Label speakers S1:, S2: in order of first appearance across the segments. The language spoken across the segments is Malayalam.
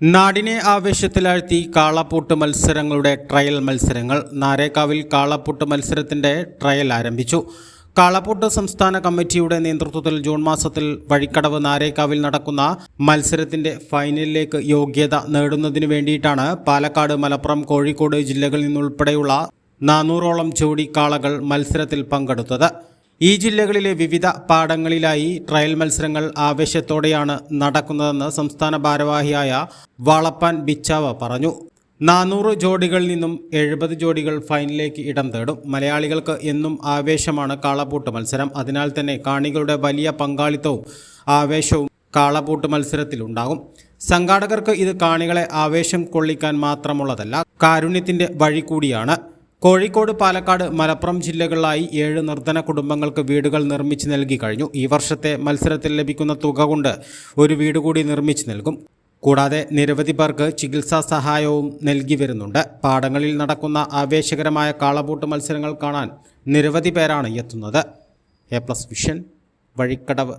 S1: നാടിനെ ആവേശത്തിലാഴ്ത്തി കാളപ്പൂട്ട് മത്സരങ്ങളുടെ ട്രയൽ മത്സരങ്ങൾ നാരേക്കാവിൽ കാളപ്പൂട്ട് മത്സരത്തിന്റെ ട്രയൽ ആരംഭിച്ചു. കാളപ്പൂട്ട് സംസ്ഥാന കമ്മിറ്റിയുടെ നേതൃത്വത്തിൽ ജൂൺ മാസത്തിൽ വഴിക്കടവ് നാരേക്കാവിൽ നടക്കുന്ന മത്സരത്തിന്റെ ഫൈനലിലേക്ക് യോഗ്യത നേടുന്നതിനു വേണ്ടിയിട്ടാണ് പാലക്കാട് മലപ്പുറം കോഴിക്കോട് ജില്ലകളിൽ നിന്നുൾപ്പെടെയുള്ള നാനൂറോളം ജോഡി കാളകൾ മത്സരത്തിൽ പങ്കെടുത്തത്. ഈ ജില്ലകളിലെ വിവിധ പാടങ്ങളിലായി ട്രയൽ മത്സരങ്ങൾ ആവേശത്തോടെയാണ് നടക്കുന്നതെന്ന് സംസ്ഥാന ഭാരവാഹിയായ വളപ്പാൻ ബിച്ചാവ പറഞ്ഞു. നാനൂറ് ജോഡികളിൽ നിന്നും എഴുപത് ജോഡികൾ ഫൈനലിലേക്ക് ഇടം തേടും. മലയാളികൾക്ക് എന്നും ആവേശമാണ് കാളപൂട്ട് മത്സരം. അതിനാൽ തന്നെ കാണികളുടെ വലിയ പങ്കാളിത്തവും ആവേശവും കാളപൂട്ട് മത്സരത്തിലുണ്ടാകും സംഘാടകർക്ക് ഇത് കാണികളെ ആവേശം കൊള്ളിക്കാൻ മാത്രമുള്ളതല്ല കാരുണ്യത്തിന്റെ വഴി കൂടിയാണ്. കോഴിക്കോട് പാലക്കാട് മലപ്പുറം ജില്ലകളിലായി ഏഴ് നിർധന കുടുംബങ്ങൾക്ക് വീടുകൾ നിർമ്മിച്ച് നൽകി കഴിഞ്ഞു. ഈ വർഷത്തെ മത്സരത്തിൽ ലഭിക്കുന്ന തുക കൊണ്ട് ഒരു വീട് കൂടി നിർമ്മിച്ച് നൽകും. കൂടാതെ നിരവധി പേർക്ക് ചികിത്സാ സഹായവും നൽകി വരുന്നുണ്ട്. പാടങ്ങളിൽ നടക്കുന്ന ആവേശകരമായ കാളപൂട്ട് മത്സരങ്ങൾ കാണാൻ നിരവധി പേരാണ് എത്തുന്നത്. A plus vision Vazhikkadavu.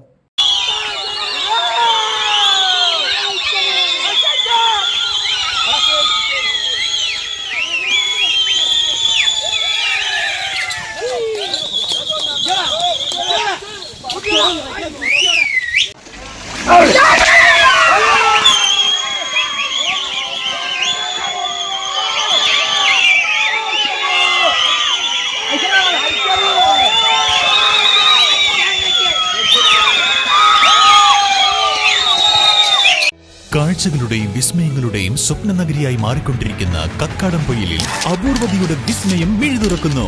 S2: കാഴ്ചകളുടെയും വിസ്മയങ്ങളുടെയും സ്വപ്ന നഗരിയായി മാറിക്കൊണ്ടിരിക്കുന്ന കക്കാടംപൊയിലിൽ അപൂർവതയുടെ വിസ്മയം മിഴുതുറക്കുന്നു.